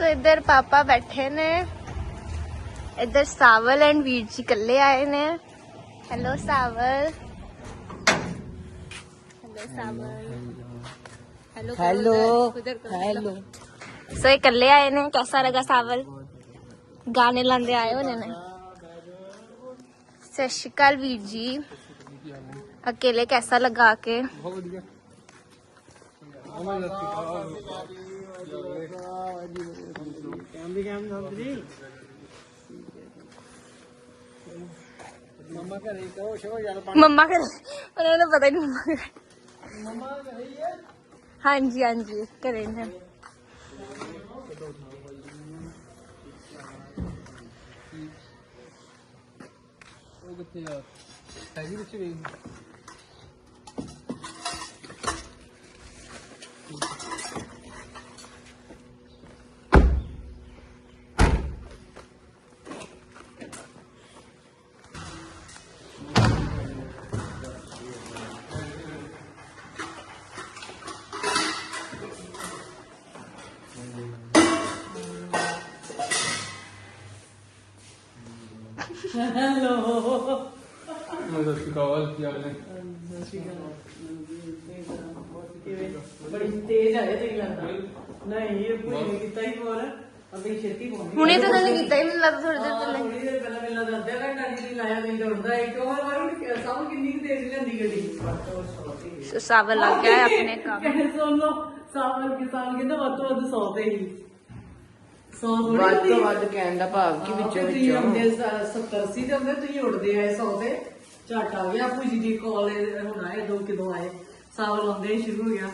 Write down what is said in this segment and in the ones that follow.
ਸੋ ਇੱਧਰ ਪਾਪਾ ਬੈਠੇ ਨੇ। ਇੱਧਰ ਸਾਵਲ ਐਂਡ ਵੀਰ ਜੀ ਇਕੱਲੇ ਆਏ ਨੇ। ਹੈਲੋ ਸਾਵਲ। ਹੈਲੋ ਸਾਵਲ। ਹੈਲੋ ਸੋ ਇਹ ਇਕੱਲੇ ਆਏ ਨੇ। ਕਿਹਦਾ ਲਗਾ ਸਾਵਲ? ਗਾਣੇ ਲਾਉਂਦੇ ਆਏ ਹੋਣੇ ਨੇ। ਸਤਿ ਸ਼੍ਰੀ ਅਕਾਲ ਵੀਰ ਜੀ। ਅਕੇਲੇ ਕਿਹਦਾ ਲਗਾ ਕੇ? ਬਹੁਤ ਵਧੀਆ। ਮਮਾ ਘਰੇ ਕਹੋ ਸ਼ੋ ਯਾਰ ਮੰਮਾ ਕਰ ਉਹਨਾਂ ਨੂੰ ਪਤਾ ਹੀ ਨਹੀਂ ਮੰਮਾ ਘਰੇ। ਹਾਂਜੀ ਹਾਂਜੀ ਘਰੇ ਨੇ ਉਹ ਕਿੱਥੇ ਆ ਹੈਗੀ ਵਿੱਚ ਵੀ ਮੈਂ ਤਾਂ ਸਿਕਾਵਲ ਕੀ ਆਲੇ ਬੜੀ ਤੇਜ਼ ਆ ਤੇਰੀ ਲੱਗਦਾ ਨਹੀਂ ਇਹ ਕੋਈ ਕੀਤਾ ਹੀ ਹੋਰ। ਅਬੇ ਛੇਤੀ ਪਹੁੰਚ ਹੁਣੇ ਤਾਂ ਉਹਨਾਂ ਨੇ ਕੀਤਾ ਹੀ ਮੈਨੂੰ ਲੱਗਦਾ ਥੋੜੀ ਦੇਰ ਪਹਿਲਾਂ। ਹੀ। ਥੋੜੀ ਦੇਰ ਪਹਿਲਾਂ ਮੈਨੂੰ ਲੱਗਦਾ ਅੱਧਾ ਘੰਟਾ ਨਹੀਂ ਲਾਇਆ ਨਹੀਂ ਦੌੜਦਾ ਇੱਕ ਹੋਰ ਵਾਰ ਹੁਣ ਸਭ ਕਿੰਨੀ ਕੁ ਤੇਜ਼ ਲੈਂਦੀ ਗੱਡੀ? ਸੋ ਸਾਵਲ ਲੱਗ ਗਿਆ ਆਪਣੇ ਕੰਮ। ਸੁਣ ਲਓ ਸਾਵਲ ਕਿਸਾਨ ਕਹਿੰਦਾ ਵੱਧ ਤੋਂ ਵੱਧ 100 ਤੇ ਹੀ। 100 ਥੋੜੀ ਵੱਧ ਤੋਂ ਵੱਧ ਕਹਿਣ ਦਾ ਭਾਵ ਕਿ ਵਿੱਚੋਂ ਤੁਸੀਂ ਵਿੱਚੋਂ ਹੁੰਦੇ 70 80 ਦੇ ਹੁੰਦੇ ਤੁਸੀਂ ਉੱਡਦੇ ਆਏ 100 ਤੇ। ਝਟ ਆ ਗਿਆ ਆਪੂ ਜੀ ਦੀ ਕਾਲ ਹੁਣ ਆਏ ਦੋ ਕਿਦੋਂ ਆਏ। ਸਾਵਲ ਆਉਂਦੇ ਹੀ ਸ਼ੁਰੂ ਹੋ ਗਿਆ.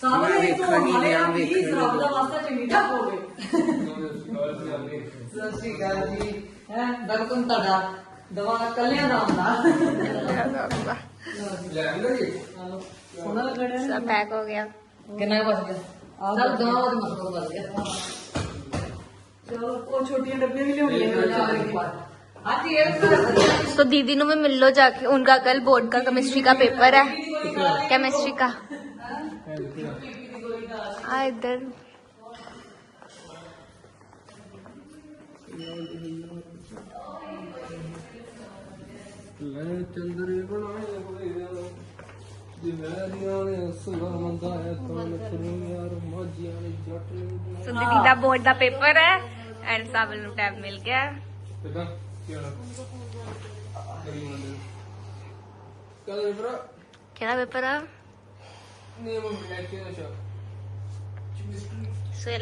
ਸਾਵਲ ਇਹ ਤੋਂ ਵੇਖਣ ਹੀ ਵਾਲੇ ਡਿਆ, ਆ ਵੀ ਰੱਬ ਦਾ ਵਾਸਤਾ ਚੰਗੀ ਤਰ੍ਹਾਂ ਹੋਵੇ ਸਤਿ ਸ਼੍ਰੀ ਅਕਾਲ ਜੀ। ਹੈ ਵੈਲਕਮ ਤੁਹਾਡਾ ਦਵਾ ਕੱਲਿਆਂ ਦਾ ਹੁੰਦਾ। ਲੈ ਆਂਦਾ ਜੀ। ਸੋਹਣਾ ਲੱਗਣਾ ਸਭ ਪੈਕ ਹੋ ਗਿਆ। ਕਿੰਨਾ ਬਚ ਗਿਆ? ਸਭ ਦਵਾ ਉਹਦੇ ਮਸਲ ਬਚ ਗਿਆ ਚਲੋ ਉਹ ਛੋਟੀਆਂ ਡੱਬੀਆਂ ਵੀ ਲਿਆਉਣੀਆਂ ਹਾਂ ਜੀ ਇਹ ਤਾਂ तो दीदी नु में मिल लो जाके उनका कल बोर्ड का केमिस्ट्री का पेपर है केमिस्ट्री का आ इधर ਲੈ ਸੰਦੀਪ ਦਾ ਬੋਰਡ ਦਾ ਪੇਪਰ ਹੈ ਐਂਡ ਸਾਬਲ ਨੂੰ ਟੈਬ ਮਿਲ ਗਿਆ। ਕਿਹੜਾ ਪੇਪਰ? ਆ ਕਿਹੜਾ ਪੇਪਰ? ਆ ਨੇਮ ਸੋ ਇਹ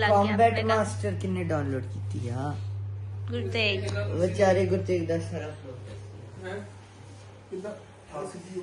ਕਿੰਨੇ ਡਾਊਨਲੋਡ ਕੀਤੀ ਆ? ਗੁਰਤੇਗ ਵਿਚਾਰੇ ਗੁਰਤੇਗ ਦਾ ਸਾਰਾ ਹੈ? ਕਿੰਦਾ? ਫਸ ਗਈ।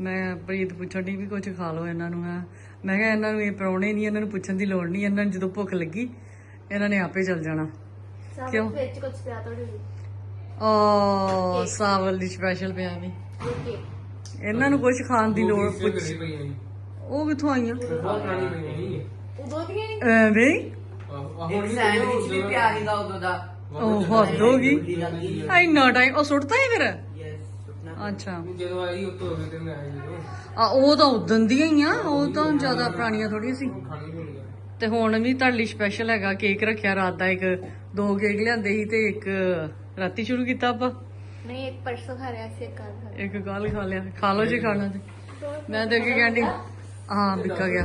ਮੈਂ ਪ੍ਰੀਤ ਪੁੱਛਣ ਦੀ ਵੀ ਕੁਝ ਖਾ ਲਓ ਇਹਨਾਂ ਨੂੰ ਹੈ ਮੈਂ ਕਿਹਾ ਇਹਨਾਂ ਨੂੰ ਇਹ ਪਰੌਣੇ ਨਹੀਂ ਇਹਨਾਂ ਨੂੰ ਪੁੱਛਣ ਦੀ ਲੋੜ ਨਹੀਂ ਇਹਨਾਂ ਨੂੰ ਜਦੋਂ ਭੁੱਖ ਲੱਗੀ ਇਹਨਾਂ ਨੇ ਆਪੇ ਚੱਲ ਜਾਣਾ ਕਿਉਂ ਵਿੱਚ ਕੁਝ ਪਿਆ ਤੋੜੀ ਓ ਸਾਵਲ ਦੀ ਸਪੈਸ਼ਲ ਪਿਆ ਵੀ ਇਹਨਾਂ ਨੂੰ ਕੁਝ ਖਾਣ ਦੀ ਲੋੜ ਪੁੱਛ ਉਹ ਕਿੱਥੋਂ ਆਈਆਂ? ਉਦੋਂ ਦੀ। ਹੈ ਐਵੇਂ ਹੀ? ਇੱਕ ਸੈਂਡਵਿਚ ਵੀ ਅੱਛਾ। ਆਈ ਉਹ ਤਾਂ ਉਦਣ ਦੀਆਂ ਹੀ ਆ। ਉਹ ਤਾਂ ਜ਼ਿਆਦਾ ਪੁਰਾਣੀਆਂ ਥੋੜੀਆਂ ਸੀ। ਤੇ ਹੁਣ ਵੀ ਤੁਹਾਡੇ ਲਈ ਸਪੈਸ਼ਲ ਹੈਗਾ ਕੇਕ ਰੱਖਿਆ ਰਾਤ ਦਾ ਇੱਕ ਦੋ ਕੇਕ ਲਿਆਂਦੇ ਸੀ ਤੇ ਇੱਕ ਰਾਤੀ ਸ਼ੁਰੂ ਕੀਤਾ ਆਪਾਂ। ਨਹੀਂ ਇੱਕ ਪਰਸੋਂ ਖਾ ਰਿਆ ਸੀ ਕੱਲ ਇੱਕ ਗੱਲ ਖਾ ਲਿਆ। ਖਾ ਲਓ ਜੇ ਖਾਣਾ ਤੇ ਮੈਂ ਤਾਂ ਅੱਗੇ ਕਹਿੰਦੀ ਹਾਂ ਵਿਕਾ ਗਿਆ।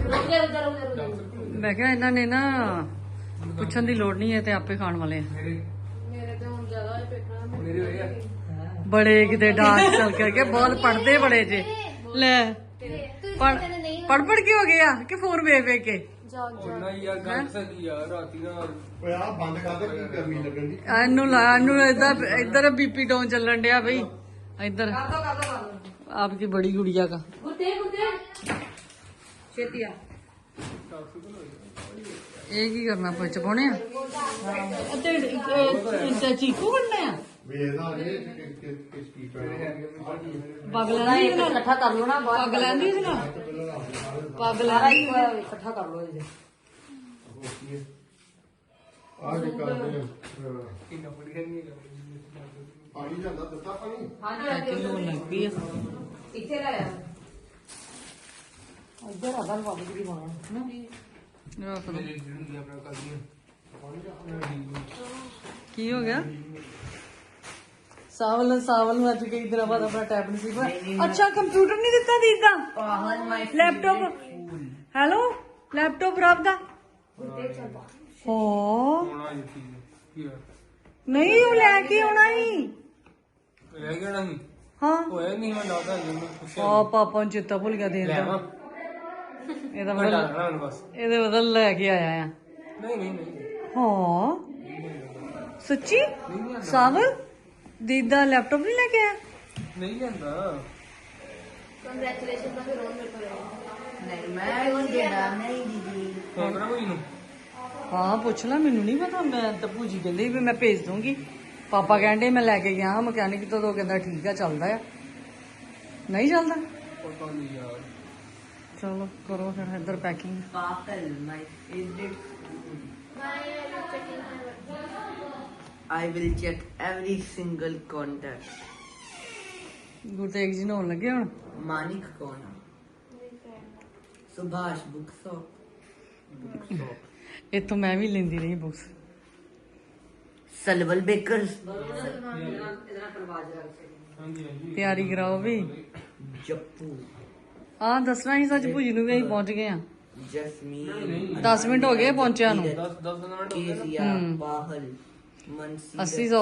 ਮੈਂ ਕਿਹਾ ਇਹਨਾਂ ਨੇ ਨਾ ਪੁੱਛਣ ਦੀ ਲੋੜ ਨਹੀਂ ਹੈ ਤੇ ਆਪੇ ਖਾਣ ਵਾਲੇ ਆ। ਮੇਰੇ। ਮੇਰੇ ਤੇ ਹੁਣ ਜ਼ਿਆਦਾ ਮੇਰੇ ਹੋਏ ਆ। ਬੜੇ ਕਿਤੇ ਡਾਂਸ ਚੱਲ ਕਰਕੇ ਬਹੁਤ ਪੜਦੇ ਬੜੇ ਜੇ। ਲੈ ਪੜ ਪੜ ਪੜ ਕੇ ਹੋ ਗਿਆ ਕਿ ਫੋਨ ਵੇਖ ਵੇਖ ਕੇ? ਉਹਨਾਂ ਯਾਰ ਗੱਲ ਸਕੀ ਯਾਰ ਰਾਤੀ ਨਾ ਓਏ ਆ ਬੰਦ ਕਰ ਦੇ ਕੀ ਗਰਮੀ ਲੱਗਣ ਦੀ? ਇਹਨੂੰ ਲਾ ਇਹਨੂੰ ਇੱਧਰ ਇੱਧਰ ਬੀਪੀ ਡਾਊਨ ਚੱਲਣ ਡਿਆ ਬਈ। ਇੱਧਰ। ਆਪਕੀ ਬੜੀ ਗੁੜੀਆ का ਇਹ ਕੀ ਕਰਨਾ ਪੁੱਛ ਪਾਉਣੇ ਆ? ਤੇ ਤੇ ਚੀਕੂ ਬਣਨਾ ਆ? ਵੇਖਦਾ ਇਹ ਇਕੱਠਾ ਕਰ ਲਓ ਨਾ ਪੱਗ ਲੈਂਦੀ ਇਹਦੇ ਨਾਲ? ਪੱਗ ਲੈਂਦੀ ਇਕੱਠਾ ਕਰ ਲਓ ਆ ਕੀ ਕਰਦੇ ਆ। ਕਿੰਨਾ ਬੜੀਆ ਨਹੀਂ ਪਾਣੀ ਜਾਂਦਾ ਦਿੱਤਾ ਪਾਣੀ? ਕਿਲੋ ਲੱਗਦੀ ਆ। ਇੱਥੇ ਲੈ ਆ। ਇੱਧਰ ਆ ਬਲ ਬਾਬੂ ਜੀ ਹੋਣਾ। ਨਾ ਰੱਖ ਦੋ ਮੇਰੇ ਜਿਹੜੀ ਹੁੰਦੀ ਆ ਆਪਣਾ ਕੱਲ ਕੀ ਹੋ ਗਿਆ? ਸਾਵਲ ਨੂੰ ਸਾਵਲ ਨੂੰ ਅੱਜ ਕਈ ਦਿਨਾਂ ਬਾਅਦ ਆਪਣਾ ਟੈਬ ਨਹੀਂ ਸੀ ਪਰ ਅੱਛਾ ਕੰਪਿਊਟਰ ਨਹੀਂ ਦਿੱਤਾ ਦੀਦਾ ਲੈਪਟਾਪ ਹੈਲੋ? ਲੈਪਟਾਪ ਰੱਬ ਦਾ। ਹੋ ਨਹੀਂ ਉਹ ਲੈ ਕੇ ਆਉਣਾ ਹੀ। ਲੈ ਕੇ ਆਉਣਾ ਹੀ ਹਾਂ। ਹੋਇਆ ਨਹੀਂ ਮੈਂ ਲਾਦਾ ਜੀ ਮੈਂ ਪੁੱਛਿਆ। ਆ ਪਾਪਾ ਨੂੰ ਚੇਤਾ ਭੁੱਲ ਗਿਆ ਦੇਣ ਦਾ। ਇਹ ਬਦਲ ਇਹਦੇ ਬਦਲ ਲੈ ਕੇ ਆਇਆ ਆ। ਨਹੀਂ ਨਹੀਂ ਨਹੀਂ। ਹਾਂ। ਸੱਚੀ? ਨਹੀਂ ਦੀਦਾ ਲੈਪਟਾਪ ਨਹੀਂ ਲੈ ਕੇ ਆਇਆ? ਨਹੀਂ ਲਿਆਂਦਾ ਕੰਗ੍ਰੈਚੁਲੇਸ਼ਨ ਤਾਂ ਫਿਰ ਰੋਣ ਮੇਰੇ ਕੋਲ ਨਹੀਂ ਮੈਂ ਉਹ ਦੇਣਾ ਨਹੀਂ ਦੀਦੀ। ਫੋਨ ਕਰਾਂ ਕੋਈ ਨੂੰ। ਹਾਂ ਪੁੱਛ ਲੈ ਮੈਨੂੰ ਨਹੀਂ ਪਤਾ। ਮੈਂ ਤਾਂ ਭੂਜੀ ਕਹਿੰਦੇ ਵੀ ਮੈਂ ਭੇਜ ਦੂੰਗੀ ਪਾਪਾ ਕਹਿੰਦੇ ਮੈਂ ਲੈ ਕੇ ਗਿਆ। ਹਾਂ ਮਕੈਨਿਕ ਤੋਂ ਉਹ ਕਹਿੰਦਾ ਠੀਕ ਆ ਚੱਲਦਾ ਆ। ਨਹੀਂ ਚੱਲਦਾ? ਪਤਾ ਨਹੀਂ ਯਾਰ। ਚਲੋ ਕਰੋ ਫਿਰ ਇੱਧਰ packing I will check every single contact Gurteg ji ਨਹਾਉਣ ਲੱਗੇ ਹੁਣ? ਮਾਨਿਕ ਕੌਣ ਆ? ਸੁਭਾਸ਼ ਬੁੱਕ ਸ਼ਾਪ ਇਤੋਂ ਮੈਂ ਵੀ ਲੈਂਦੀ ਰਹੀ ਬੁੱਕਸ ਸਲਵਲ ਬੇਕਰਸ ਤਿਆਰੀ ਕਰਾਓ ਵੀ। ਜੱਪੂ। ਹਾਂ ਦੱਸਣਾ ਹੀ ਸੱਚ ਭੁਜੀ ਨੂੰ ਵੀ ਅਸੀਂ ਪਹੁੰਚ ਗਏ ਆ ਜਸਮੀਨ 10 ਮਿੰਟ ਹੋ ਗਏ ਪਹੁੰਚਿਆ ਨੂੰ। 10 10 ਮਿੰਟ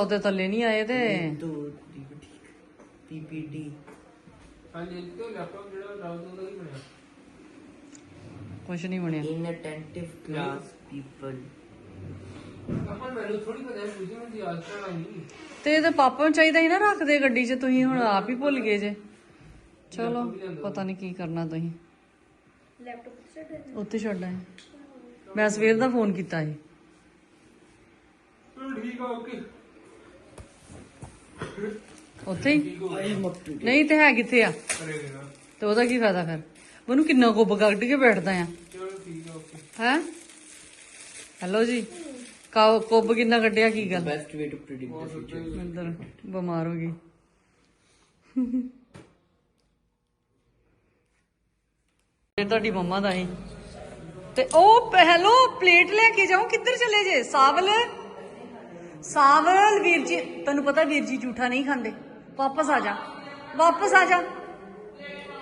ਤੇ ਥੱਲੇ ਨਹੀਂ ਆਏ ਤੇ। ਕੁਛ ਹਾਂਜੀ ਬਣਿਆ। ਕੁਝ ਨਹੀਂ ਕਲਾਸ ਪੀਪਲ ਆਪਾਂ ਮੈਨੂੰ ਥੋੜੀ ਪਤਾ ਹੈ ਪੁੱਛੀ ਮੈਨੂੰ ਯਾਦ ਨਹੀਂ। ਤੇ ਇਹਦੇ ਪਾਪਾ ਨੂੰ ਚਾਹੀਦਾ ਸੀ ਨਾ ਰੱਖਦੇ ਗੱਡੀ 'ਚ ਤੁਸੀਂ ਹੁਣ ਆਪ ਹੀ ਭੁੱਲ ਗਏ ਜੇ। ਚਲੋ ਪਤਾ ਨਹੀਂ ਕੀ ਕਰਨਾ ਤੁਸੀਂ। ਉੱਥੇ ਛੱਡ ਆਏ ਮੈਂ ਸਵੇਰ ਦਾ ਫੋਨ ਕੀਤਾ ਸੀ। ਚਲੋ ਠੀਕ ਆ ਓਕੇ ਉੱਥੇ ਹੀ? ਨਹੀਂ ਤੇ ਹੈ ਕਿੱਥੇ ਆ? ਤੇ ਉਹਦਾ ਕੀ ਫਾਇਦਾ ਫਿਰ? ਉਹਨੂੰ ਕਿੰਨਾ ਕੁੱਬ ਕੱਢ ਕੇ ਬੈਠਦਾ ਆ। ਚਲੋ ਠੀਕ ਆ ਓਕੇ ਹੈ? ਹੈਲੋ ਜੀ। ਕਾ ਕੁੱਬ ਕਿੰਨਾ ਕੱਢਿਆ ਕੀ ਗੱਲ? Way to predict the future. ਅੰਦਰ ਬਿਮਾਰ ਹੋ ਗਈ। ਇਹ ਤੁਹਾਡੀ ਮੰਮਾ ਦਾ ਹੀ। ਤੇ ਉਹ ਪਹਿਲੋ ਪਲੇਟ ਲੈ ਕੇ ਜਾਉ ਕਿੱਧਰ ਚਲੇ ਜੇ? ਸਾਵਲ? ਸਾਵਲ ਵੀਰ ਜੀ ਤੈਨੂੰ ਪਤਾ ਵੀਰ ਜੀ ਝੂਠਾ ਨਹੀਂ ਖਾਂਦੇ। ਵਾਪਸ ਆ ਜਾ। ਵਾਪਸ ਆ ਜਾ।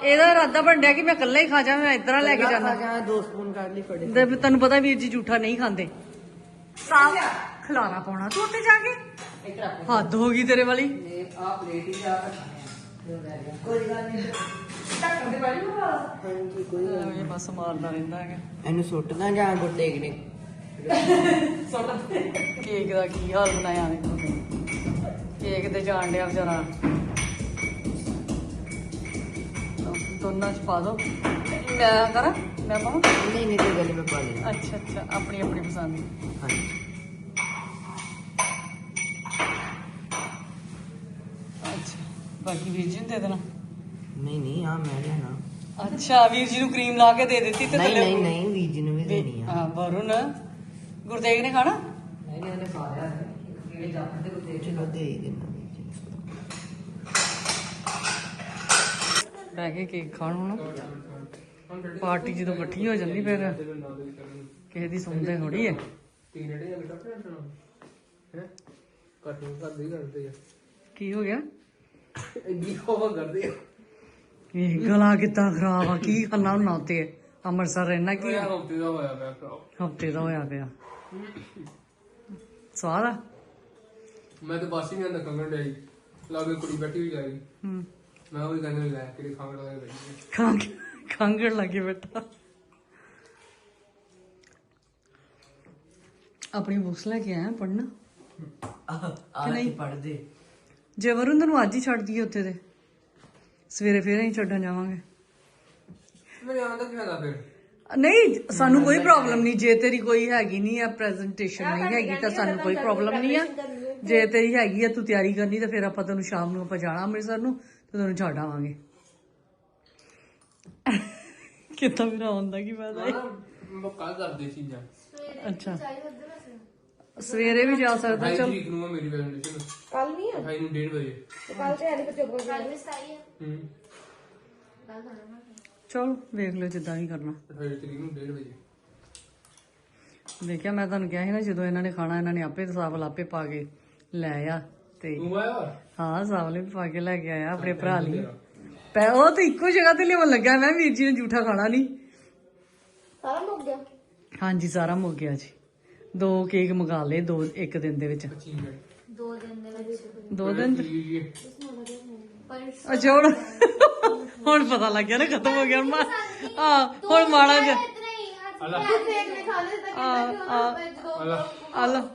ਇਹਦਾ ਇਰਾਦਾ ਬਣਿਆ ਕਿ ਮੈਂ ਇਕੱਲਾ ਹੀ ਖਾ ਜਾ ਮੈਂ ਇਧਰਾਂ ਲੈ ਕੇ ਜਾਂਦਾ ਜਾਂ ਦੋ ਸਪੂਨ ਕਰ ਲਈ ਫੜੇ ਤੇ ਤੈਨੂੰ ਪਤਾ ਵੀਰ ਜੀ ਝੂਠਾ ਨਹੀਂ ਖਾਂਦੇ। ਸਾਵ ਖਲਾਰਾ ਪਾਉਣਾ ਤੂੰ ਉੱਤੇ ਜਾ ਕੇ। ਹੱਦ ਹੋ ਗਈ ਤੇਰੇ ਵਾਲੀ। ਆ ਪਲੇਟ ਹੀ ਜਾ ਕੇ ਕੋਈ ਦੇ ਇਹਨੂੰ ਸੁੱਟਣਾ ਜਾਂ ਗੁੱਟੇ ਕਿਨੇ ਸੁੱਟ। ਕੇਕ ਦਾ ਕੀ ਹਾਲ ਬਣਾਇਆ ਨੇ? ਕੇਕ ਤੇ ਜਾਣ ਡਿਆ ਵਿਚਾਰਾ। ਦੋਨਾਂ ਚ ਪਾ ਦੋ। ਮੈਂ ਕਰਾਂ? ਮੈਂ ਪਾਵਾਂ? ਨਹੀਂ ਨਹੀਂ ਤੇ ਗੱਲ ਮੈਂ ਪਾ ਲਈ ਅੱਛਾ ਅੱਛਾ ਆਪਣੀ ਆਪਣੀ ਪਸੰਦ। ਹਾਂਜੀ। ਬਾਕੀ ਵੀਰ ਜੀ ਨੂੰ ਦੇ ਦੇਣਾ। ਨਹੀਂ ਨਹੀਂ ਆ ਮੈਂ ਲੈਣਾ ਅੱਛਾ ਵੀਰ ਜੀ ਨੂੰ ਕਰੀਮ ਲਾ ਕੇ ਦੇ ਦਿੱਤੀ ਤੇ ਨਹੀਂ ਨਹੀਂ ਨਹੀਂ ਵੀਰ ਜੀ ਨੂੰ ਵੀ ਦੇਣੀ ਆ। ਹਾਂ ਵਰੁਣ। ਗੁਰਦੇਵ ਨੇ ਖਾਣਾ? ਨਹੀਂ ਇਹਨੇ ਖਾ ਲਿਆ ਇਹ ਜੱਟ ਦੇ ਗੁਰਦੇਵ ਚਲੋ ਦੇ ਦੇਣਾ ਬਹਿ ਕੇ ਕੇਕ ਖਾਣ ਹੁਣ। ਪਾਰਟੀ ਜਦੋਂ ਇਕੱਠੀ ਹੋ ਜਾਂਦੀ ਫਿਰ ਕਿਸੇ ਦੀ ਸੁਣਦੇ ਥੋੜੀ ਹੈ? ਕੀ ਹੋ ਗਿਆ? ਇੰਨੀ ਹਵਾ ਕਰਦੇ ਆ। ਇਹ ਗਲਾ ਕਿੱਦਾਂ ਖਰਾਬ ਆ ਕੀ ਕਰਨਾ ਹੁਣ ਉੱਤੇ ਅੰਮ੍ਰਿਤਸਰ ਰਹਿਣਾ ਕੀ ਯਾਰ ਹਫ਼ਤੇ ਦਾ ਹੋਇਆ ਪਿਆ ਭਰਾ ਹਫ਼ਤੇ ਦਾ ਹੋਇਆ ਪਿਆ। ਸਵਾਦ ਆ? ਮੈਂ ਤਾਂ ਬਾਸੀ ਨਹੀਂ ਆਂਦਾ ਕੰਗਣ ਡਾਈ ਲਾਗੇ ਕੁੜੀ ਬੈਠੀ ਹੋਈ ਜਾਈ ਹੂੰ। ਮੈਂ ਉਹ ਕਹਿੰਦਾ ਲੈ ਕੇ ਖਾਂਗੜ ਲਾ ਕੇ ਬੈਠੀ ਖੰਗ ਖੰਗੜ ਲੱਗੇ ਬੇਟਾ ਆਪਣੀ ਬੁੱਕਸ ਲੈ ਕੇ ਆਇਆ ਪੜਨਾ ਆ ਨਹੀਂ? ਪੜਦੇ ਜੇ ਵਰੁਣ ਤੈਨੂੰ ਅੱਜ ਹੀ ਛੱਡ ਦਈਏ ਉੱਥੇ ਤੇ ਸਵੇਰੇ ਫੇਰ ਅਸੀਂ ਛੱਡਣ ਜਾਵਾਂਗੇ। ਮੇਰੇ ਆਉਂਦਾ ਕੀ ਫਾਇਦਾ ਫਿਰ? ਨਹੀਂ ਸਾਨੂੰ ਕੋਈ ਪ੍ਰੋਬਲਮ ਨਹੀਂ ਜੇ ਤੇਰੀ ਕੋਈ ਹੈਗੀ ਨਹੀਂ ਆ ਪ੍ਰੈਜੈਂਟੇਸ਼ਨ ਨਹੀਂ ਹੈਗੀ ਤਾਂ ਸਾਨੂੰ ਕੋਈ ਪ੍ਰੋਬਲਮ ਨਹੀਂ ਆ। ਜੇ ਤੇਰੀ ਹੈਗੀ ਆ ਤੂੰ ਤਿਆਰੀ ਕਰਨੀ ਤਾਂ ਫਿਰ ਆਪਾਂ ਤੈਨੂੰ ਸ਼ਾਮ ਨੂੰ ਆਪਾਂ ਜਾਣਾ ਅੰਮ੍ਰਿਤਸਰ ਨੂੰ ਤੇ ਤੈਨੂੰ ਛੱਡ ਆਵਾਂਗੇ। ਕਿੱਦਾਂ ਮੇਰਾ ਆਉਂਦਾ ਕੀ ਫਾਇਦਾ? ਹੈ ਮੈਂ ਕੱਲ ਕਰਦੇ ਚੀਜ਼ਾਂ। ਅੱਛਾ। ਸਵੇਰੇ ਵੀ ਜਾ ਸਕਦਾ ਚਲ। ਤਰੀਕ ਨੂੰ ਆ ਮੇਰੀ ਪ੍ਰੈਜੈਂਟੇਸ਼ਨ ਕੱਲ ਨਹੀਂ ਆ? ਢਾਈ ਨੂੰ 1:30 ਵਜੇ। ਕੱਲ ਤੇ ਐਨੀ ਕੱਲ ਵੀ ਸਤਾਈ ਹੈ ਹੂੰ। ਚਲ ਵੇਖ ਲਿਓ ਜਿੱਦਾਂ ਵੀ ਕਰਨਾ। ਢਾਈ ਤਰੀਕ ਨੂੰ 1:30 ਵਜੇ। ਦੇਖਿਆ ਮੈਂ ਤੁਹਾਨੂੰ ਕਿਹਾ ਸੀ ਨਾ ਜਦੋਂ ਇਹਨਾਂ ਨੇ ਖਾਣਾ ਇਹਨਾਂ ਨੇ ਆਪੇ ਸਾਵਲ ਆਪੇ ਪਾ ਕੇ ਲੈ ਆ ਤੇ ਤੂੰ ਆਇਆ? ਹਾਂ ਸਾਵਲ ਵੀ ਪਾ ਕੇ ਲੈ ਕੇ ਆਇਆ ਆਪਣੇ ਭਰਾ ਲਈ। ਪੈ ਉਹ ਤਾਂ ਇੱਕੋ ਜਗ੍ਹਾ ਤੇ ਲਿਆਉਣ ਲੱਗਾ ਮੈਂ ਵੀਰ ਜੀ ਨੇ ਜੂਠਾ ਖਾਣਾ ਨਹੀਂ। ਸਾਰਾ ਮੁੱਕ ਗਿਆ। ਹਾਂਜੀ ਸਾਰਾ ਮੁੱਕ ਗਿਆ ਜੀ। ਦੋ ਕੇਕ ਮੰਗਾ ਲਏ ਦੋ ਇੱਕ ਦਿਨ ਦੇ ਵਿੱਚ। ਦੋ ਦਿਨ ਦੇ ਵਿੱਚ। ਦੋ ਦਿਨ ਚ- ਇਹ ਪਰ ਅੱਛਾ ਹੁਣ ਹੁਣ ਪਤਾ ਲੱਗ ਗਿਆ ਨਾ ਖਤਮ ਹੋ ਗਿਆ। ਮਾ ਹਾਂ ਹੁਣ ਮਾੜਾ ਜਿਹਾ ਅੱਲਾ। ਦੇਖ ਨੇ ਖਾ ਲਿਆ ਤਾਂ ਅੱਲਾ।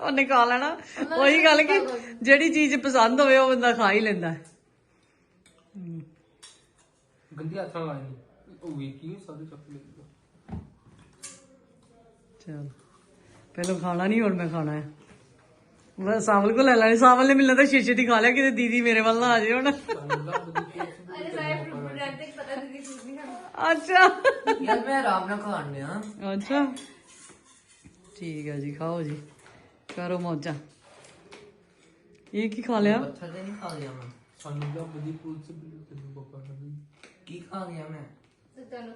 ਉਹਨੇ ਖਾ ਲੈਣਾ। ਉਹੀ ਗੱਲ ਕਿ ਜਿਹੜੀ ਚੀਜ਼ ਪਸੰਦ ਹੋਵੇ ਉਹ ਬੰਦਾ ਖਾ ਹੀ ਲੈਂਦਾ। ਗੰਦੀ ਹੱਥਾਂ ਨਾਲ ਲਾਈ ਉਹ ਵੀ ਕੀ ਸਾਰੇ ਚੱਕ ਲੈ ਚਲ। ਪਹਿਲਾਂ ਖਾਣਾ ਨਹੀਂ ਹੁਣ ਮੈਂ ਖਾਣਾ ਹੈ। ਮੈਂ ਸਾਵਲ ਕੋ ਲੈ ਲੈਣੀ ਸਾਵਲ ਨੇ ਮਿਲਣਾ ਤਾਂ ਸ਼ੀਸ਼ੇ ਦੀ ਖਾ ਲਿਆ ਕਿਤੇ ਦੀਦੀ ਮੇਰੇ ਵੱਲ ਨਾ ਆ ਜਾਏ ਹੁਣ। ਅੱਛਾ। ਯਾਰ ਮੈਂ ਆਰਾਮ ਨਾਲ ਖਾਣ ਡਿਆ। ਅੱਛਾ। ਠੀਕ ਹੈ ਜੀ ਖਾਓ ਜੀ। ਕਰੋ ਮੌਜਾਂ। ਇਹ ਕੀ ਖਾ ਲਿਆ? ਪੱਥਰ ਤੇ ਨਹੀਂ ਖਾ ਲਿਆ ਮੈਂ। ਸਾਨੂੰ ਤਾਂ ਬਦੀ ਪੁਲਿਸ ਬਿਲਕੁਲ ਤੈਨੂੰ ਪਪਾ ਕੀ ਖਾ ਗਿਆ ਮੈਂ? ਤੁਹਾਨੂੰ